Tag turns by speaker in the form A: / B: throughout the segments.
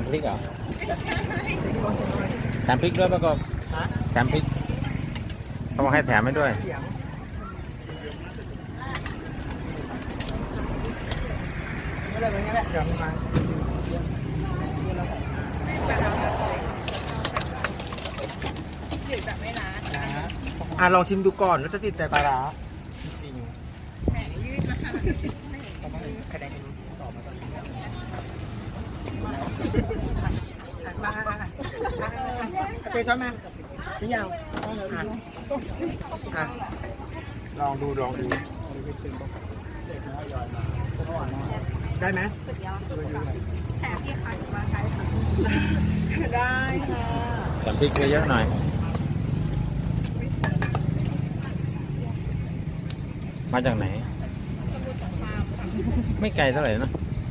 A: มพริกเหรอแถมพริกด้วยประกอบ
B: ฮะ
A: แถมพริกเขาบอกให้แถมให้ด้วย
B: เสียงไม่เลยไม่งั้นแหละเดี๋ยวมา
C: หรือจะไม่ร้าน
B: นะอะลองชิมดูก่อนแล้วจะติดใจปลาร้าจริง
C: แหมยืดมาขนาดนี้ไม่เห็น
B: ๆต้องให้คะแนนตอบมาตอนนี้ มาเตยช้อนมาพี่ยาวลองดูลองดู ได้ไหม
C: แถมที่ขายมาขายค่ะ
B: ได้ค่ะ
A: แถมพริกเยอะๆหน่อย มาจากไหน ไม่ไกลเท่าไหร่นะ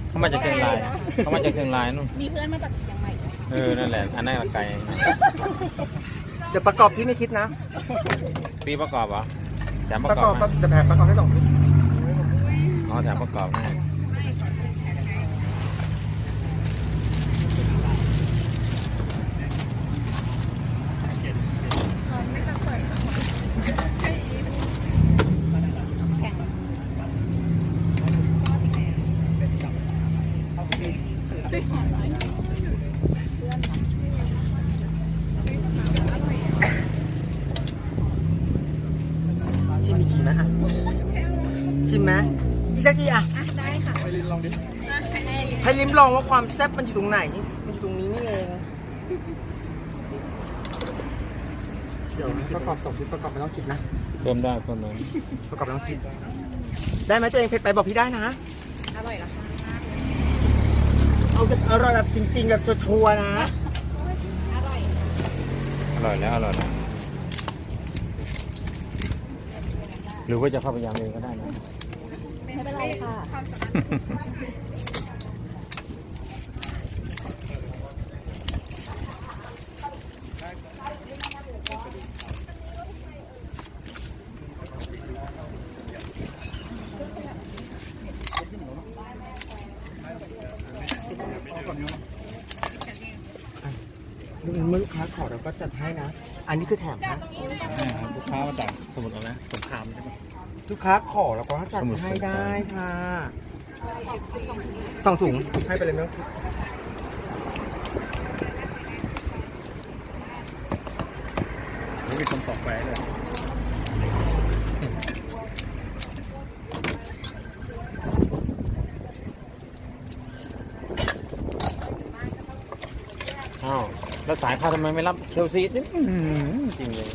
A: เขามาจากเชียงราย เขามาจากเชียงรายนู่น
C: มีเพื่อนมาจากเชียงใหม่ด้วยค่ะ
A: เออนั่นแหละอันนั้นก็ไกล
B: เดี๋ยวประกอบพี่ไม่คิดนะ
A: ปีประกอบเหรอแถมป
B: ประ
A: ระ
B: ก
A: ก
B: อ
A: อ
B: บบ
A: ให้
B: เดี๋ยวแผนประกอบให้สองพี่
A: อ๋อแถมประกอบให้
B: ชิมอีกทีไหมอะ ชิมไหมอีกสักทีอะ
C: อะได้ค่ะ
B: ไปลินลองดิ
C: ให้
B: ให้ลิ้มลองว่าความแซ่บมันอยู่ตรงไหน มันอยู่ตรงนี้นี่เอง เดี๋ยวประกอบสองชุดประกอบไม่ต้องคิดนะ
A: เพิ่มได้เพิ่มได้
B: ประกอบไม่ต้องคิด ได้ไหมตัวเองเผ็ดไปบอกพี่ได้นะ
C: อร่อยเหรอคะ
B: เอาแบบอร่อยแบบจริงๆแบบชัวร์ๆนะ
C: อร่อย
A: อร่อยแล้วอร่อยแล้ว หรือว่าจะเข้าไปยำเองก็ได้นะ
C: ไม่เป็นไรค่ะ
B: เมื่อลูกค้าขอเราก็จัดให้นะ อันนี้คือแถมนะ
A: ใช่ครับลูกค้ามาจาก
B: ลูกค้าขอเราก็จัด
A: สมุทร
B: ให้
A: สงคราม
B: ได้ค่ะสองถุงให้ไปเลยไม่ต้องคิด
A: นี่มีคนสอบไปเลยอ้าวแล้วสายเข้าทำไมไม่รับเชลซีนี่อื้อหือจริงเลย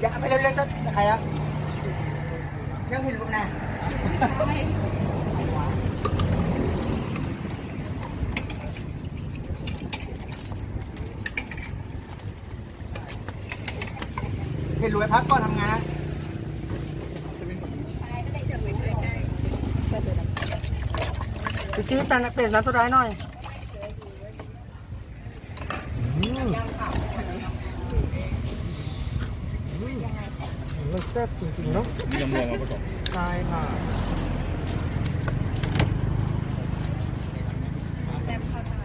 B: อย่าไปเร็วๆจะใครอะ ยังผิดลูกนะเห็นรวยพักก่อนทำงานพี่จี๊ดเป็นเปลี่ยนน้ำตัวร้ายหน่อยอืม อืมมันแซ่บจ ริงๆเนาะ
A: มีลำรวงมาผสม
B: ใช่ค่ะ
C: แซ่บเข้าตา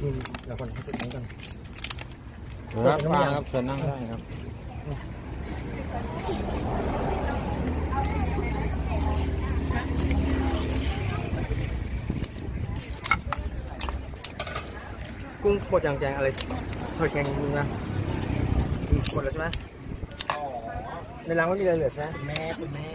B: อืมเดี๋ยวคนให้ติดนี้กัน
A: ครับฟังครับเชิญนั่งได้ครับ
B: กุ้งหม ดอย่างแกงอะไรถอยแกงมึงนะหมดแล้วใช่ไหมในร้านไม่มีอะไรเหลือใช่ไหมแม่คุณแม่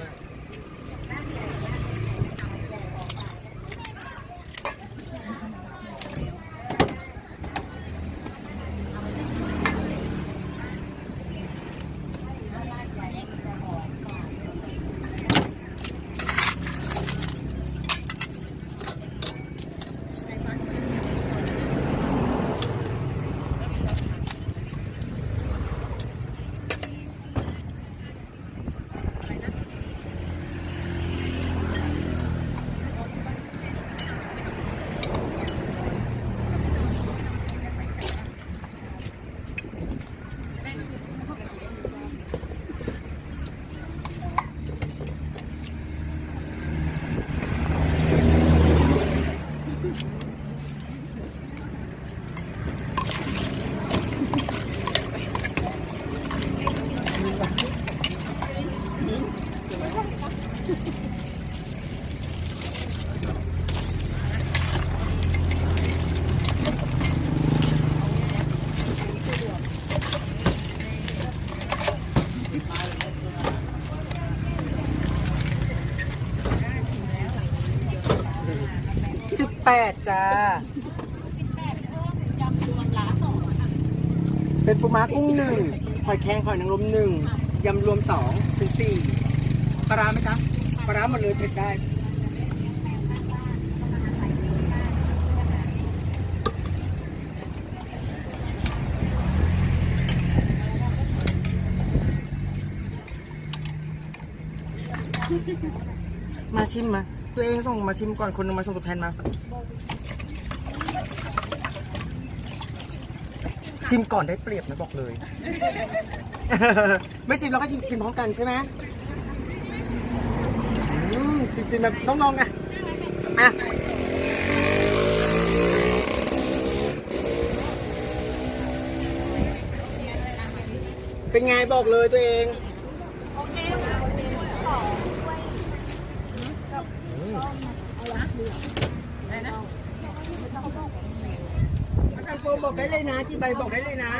B: แปดจ้า
C: ยำรวมล้าสองอะค่ะ
B: เป็นปูม้ากุ้งหนึ่งหอยแครงหอยนางรมหนึ่งยำรวมสองเป็นสี่ปลาร้าไหมจ๊ะปลาร้าหมดเลยเผ็ดได้ มาชิมมา ตัวเองส่งมาชิมก่อนคนหนึงมาส่งตัวแทนมา ชิมก่อนได้เปรียบนะบอกเลย ไม่ชิมเราก็กินกินพร้อมกันใช่ไหมอืมจริงๆแบบต้องลองอะอะเป็นไงบอกเลยตัวเองอ อาจารย์โปบอกได้เลยนะกี่ใบบอกได้เลยนะ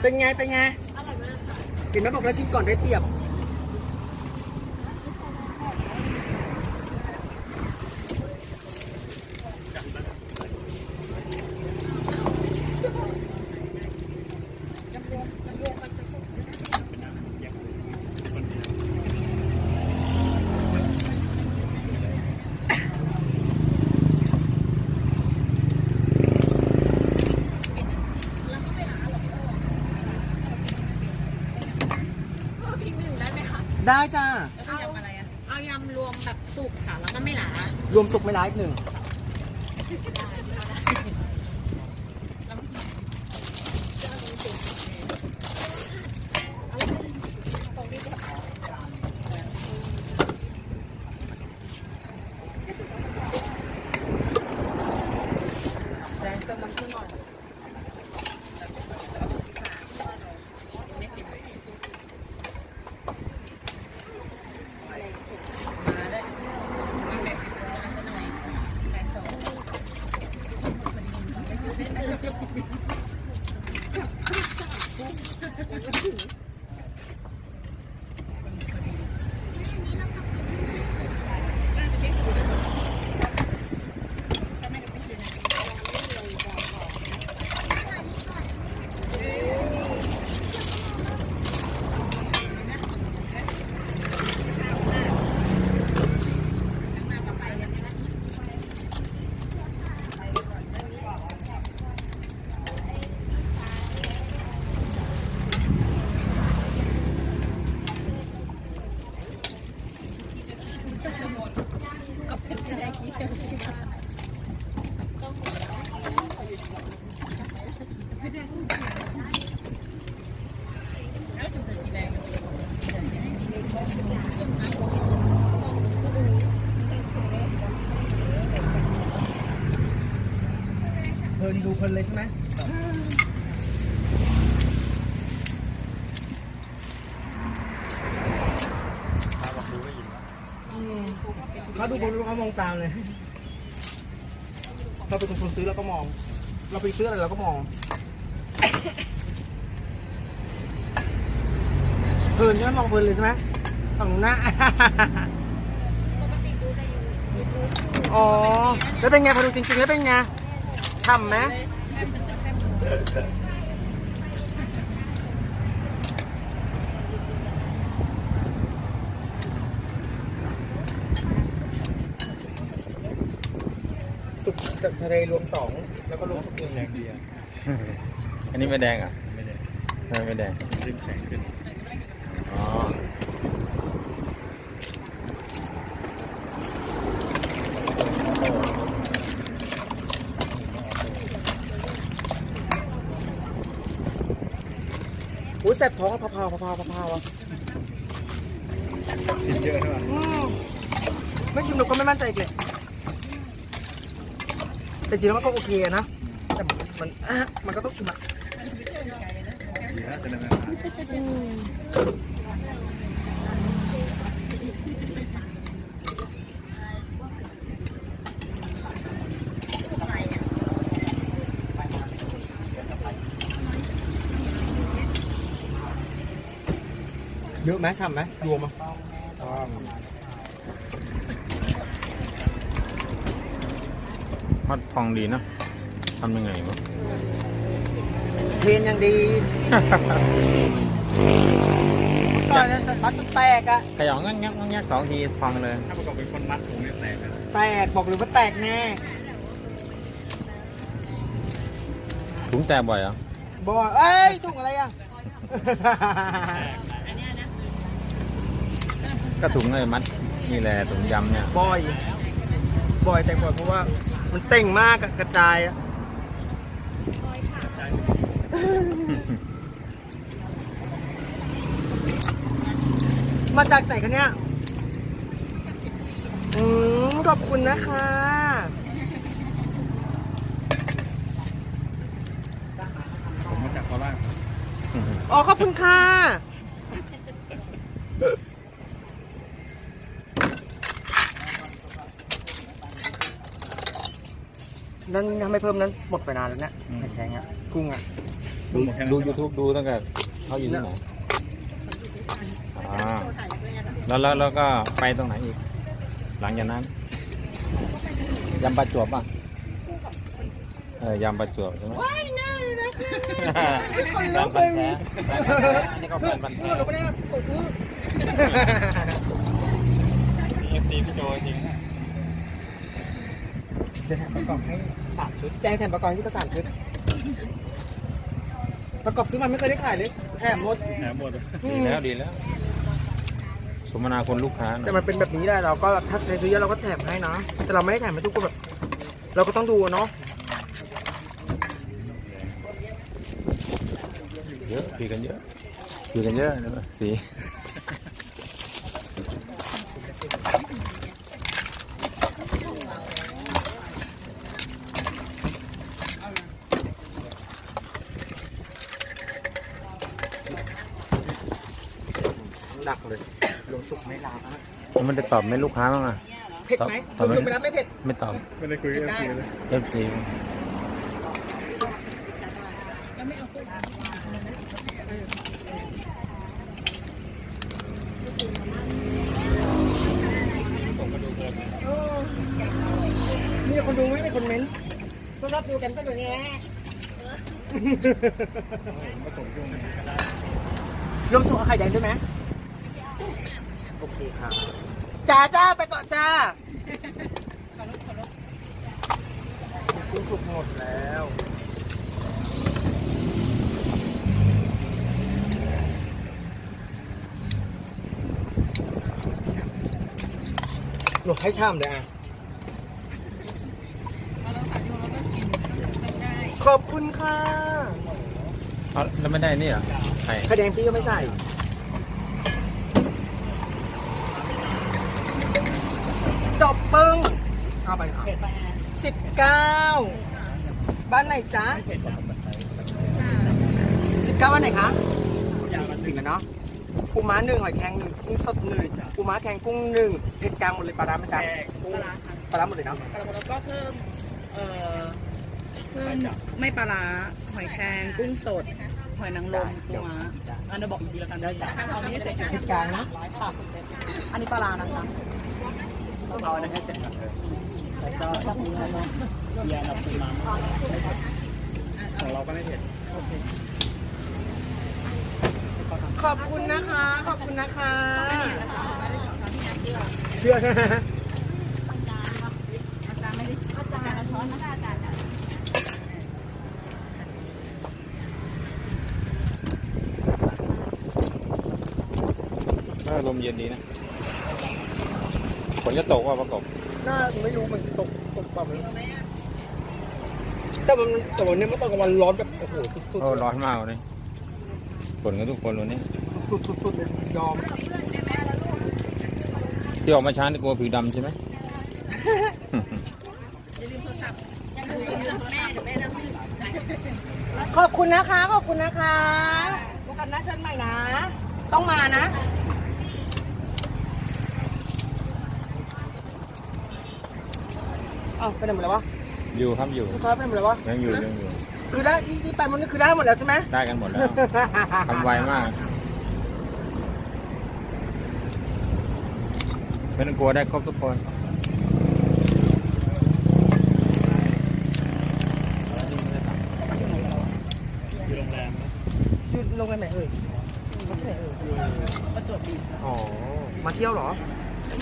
B: เป็นไง เป็นไงกินไหมบอกแล้วชิมก่อนได้เปรียบ
C: ได้ไหมคะ
B: ได้จ้า
C: เอาเอายำรวมแบบสุกค่ะ แล้วก็ไม่หลาร
B: วมสุกไม่ร้ายอีกหนึ่งเพลิน ดูเพลินเลยใช่ไหมเขาดูคนรู้เขามองตามเลยเราเป็นคนซื้อเราก็มอง เราไปซื้ออะไรเราก็มองเพลินใช่ไหมมองเพลินเลยใช่ไหมฝั่งนู้นนะ
C: ปกติดูในยูทูบ
B: อ๋อ แล้วเป็นไงพอดูจริงๆแล้วเป็นไง ทำไหมสุกกับทะเลรวมสองแล้วก็รวมสุกหนึ่ง
A: แดงดีอะอันนี้ไม่แดงอะ ไม่แดงทำไมไม่แดง ขึ้นแข็งขึ้น
B: แสบท้องอะพะพาวพะพาวพะพาวอะ
A: ชิ้นเยอะเท่าไหร่
B: อืมไม่ชิมเราก็ไม่มั่นใจอีกเลยแต่จริงแล้วมันก็โอเคอะนะ แต่มันอะมันก็ต้องชิมอะ
A: ดีนะเป็นอะไรนะ
B: ด เยอะไหมฉ่ำไหมรวมมั้ย
A: มัดพองดีนะทำยังไงวะ
B: เทรนยังดีก่อนนะมัดจนแตกอะ
A: ขย่องงักงักงักงักสองทีพองเลย
D: ถ้าประกอบเป็นคนมัดผมเนี่ยแตกเลย
B: แตกบอกเลยว่าแตกแน่
A: ถุงแตกบ่อยเหรอ
B: บอกเอ้ยถุงอะไรอะ
A: ก็ถุงเลยมัดนี่แหละถุงยำเนี่ย
B: บ่อย บ่อยแต่บ่อยเพราะว่ามันเต่งมากอะกระจายอะมาจากไหนคะเนี่ยอืมขอบคุณนะคะ
D: ผมมาจากโคราช
B: อ๋อขอบคุณค่ะ นั่นทำไมเพิ่มนั้นหมดไปนานแล้วเนี่ยไข่แข็งอะกุ้งอะ
A: ดูดูยูทูบดูตั้งแต่เขาอยู่ที่ไหนอ่าแล้วแล้วแล้วก็ไปตรงไหนอีก หลังจากนั้นยำประจวบป่ะเออยำประจวบใช่ไหม
B: ว้ายน่ารัก
A: แฟนพันธุ์แท้แฟนพันธุ์แท้อันนี้ก็แฟนพันธุ์
B: พู
A: แท้
B: ดลงไปเนี่ยตกมือ
A: เอฟซีพี่โจจริง
B: เดี๋ยวแถมประกอบให้สามชุด แจ้งแถมประกอบที่ก็สามชุด ประกอบซื้อมันไม่เคยได้ขายเลยแถมหมด
D: แถมหมด
A: ดีแล้วดีแล้ว สมนาคนลูกค้าหน่
B: แต่
A: อย
B: มันเป็นแบบนี้แหละเราก็แบบถ้าใครซื้อเยอะเราก็แถมให้นะ แต่เราไม่ได้แถมให้ทุกคนแบบ เราก็ต้องดูเนาะ
A: เยอะคุยกันเยอะคุยกันเยอะนะสี
B: หนักเลยลงสุกไม่ลา
A: แล้วมันจะตอบไหม่ลูกค้าบ้างอะ
B: เผ็ดไหม
A: ตอบไหม
B: ลงไปแล้วไม่เผ็ด
A: ไม่ตอบ
D: ไม่ได้คุยกับเอฟซีเลย
A: เอฟซี
B: มีคนดูไหมมีคนเม้นต์ต้อนรับดูกันก็อย่างนี้รวมสุกเอาไข่แดงด้วยไหมโอเคครับ จ้าจ้าไปก่อนจ้ากุ้งสุกหมดแล้วหนูให้ช่ำเลยอะขอบคุณค่ะ
A: เอาแล้วไม่ได้นี่เหรอไข่
B: ไข่แดงพี่ก็ไม่ใส่ จบปึ้งเอาไปค่ะสิบเก้าบ้านไหนจ๊ะสิบเก้าบ้านไหนคะถึงแล้วเนาะปูม้าหนึ่งหอยแครงหนึ่งกุ้งสดหนึ่งปูม้าแข็งกุ้งหนึ่งเผ็ดกลางหมดเลยปลาร้าไหมจ๊ะปลาร้าหมดเลยเนาะ
E: แล้วก็เพิ่มเอ่อเพิ่มไม่ปลาร้าหอยแครงกุ้งสดหอยนางรมปูม้าอันเดี๋ยวบอกอีกทีละกันได้ถ้าเอานี้ให้เสร็จ
B: เผ็ดกลางนะ
E: ค่ะอันนี้ปลาร้านะคะ เอาอันนี้ให้เสร็จก่อนแล้วก็ถ้าปูม้าเนเบียร์กับปูม้า
D: ของเราก็ไม่เผ็ด
B: ขอบคุณนะคะ ขอบคุณนะคะ เชื่อ
A: เออลมเย็นดีนะ นจะตกว่าประกบ
B: น่าไม่รู้มันตกตกเปล่าไม่รู้แต่มันแต่วันนี้มันตอนกลางวันร้อนแบบโอ้โหสุด
A: โอ้ร้อนมากเลยฝนกันทุกคนวันนี้
B: ๆสุดๆสุดๆเลยยอม
A: ที่ออกมาช้านี่กลัวผิวดำใช่ไหม
B: ขอบคุณนะคะ ขอบคุณนะคะพบกันนะเชิญใหม่นะ ต้องมานะ อ้าไปไหนหมดแล้ววะ
A: อยู่ครับอยู่
B: ลูกค้าไปไหนหมดแล้ววะ
A: ยังอยู่ยังอยู่
B: คือได้ที่ที่ไปมันนี่คือได้หมดแล้วใช่ไหม
A: ได้กันหมดแล้ว ทำไวมาก ไม่ต้องกลัวได้ครบทุกคน
D: อยู่โรงแรมนะ
B: อยู่โรงแรมไหนเอ่ยมาที่ไหนเอ่ย
E: ประจวบบีบ
B: อ๋อ มาเที่ยวเหรอ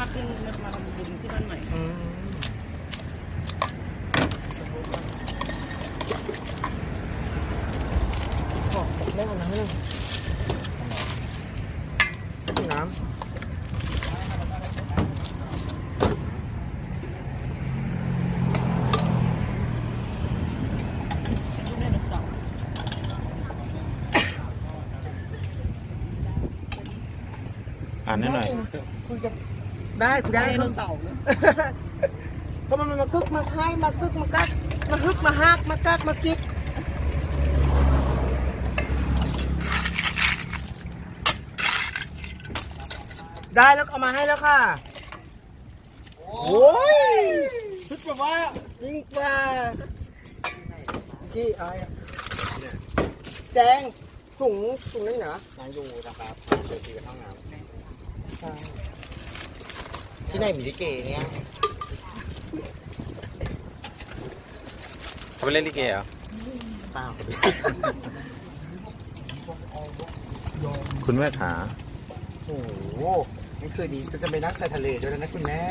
E: มาขึ้นมาทำบุญที่บ้านใหม่
B: อืมขอเล่นวันนั้นเลยน้
E: ไดโนเสาร์
A: อ่านให้หน่อย
B: คุยกับได้คุยได้
E: ไดโนเสาร์นะ
B: ก็มันมากึกมาให้มากึกมากักมาฮึกมาฮักมากักมากิ๊กได้แล้วเอามาให้แล้วค่ะโอ้ยชุดแบบว่ายิ่งกว่าที่อะไรอะแจงถุงถุงนี่เหรอ
D: ยังอยู่นะครับเดี๋ยวสีกับห้องน้ำ
B: ที่ไหนมีลิเกเนี่ย
A: เขาไปเล่นลิเกเหรอ
B: เปล่า
A: คุณแม่ขา
B: โอ้โหนี่คืนนี้ฉันจะไปนั่งชายทะเลด้วยนะคุณแม่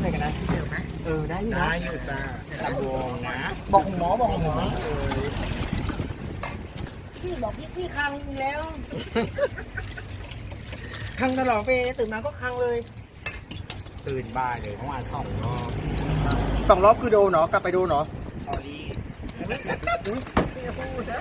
B: ไหนกันนะเดี๋ยวไหมเออได้อยู่นะ
D: ได้อยู่จ้าตามวงนะ
B: บอกหมอบอกหมอพี่บอกพี่ที่คังแล้ว คังตลอดเวลาตื่นมาก็คังเลย
D: ตื่นบ่ายเลยเมื่อวานสองรอบ
B: สองรอบคือโดนเนาะกลับไปโดนเนาะ
D: สอรี่
B: อุ๊ยอย่าพูดนะ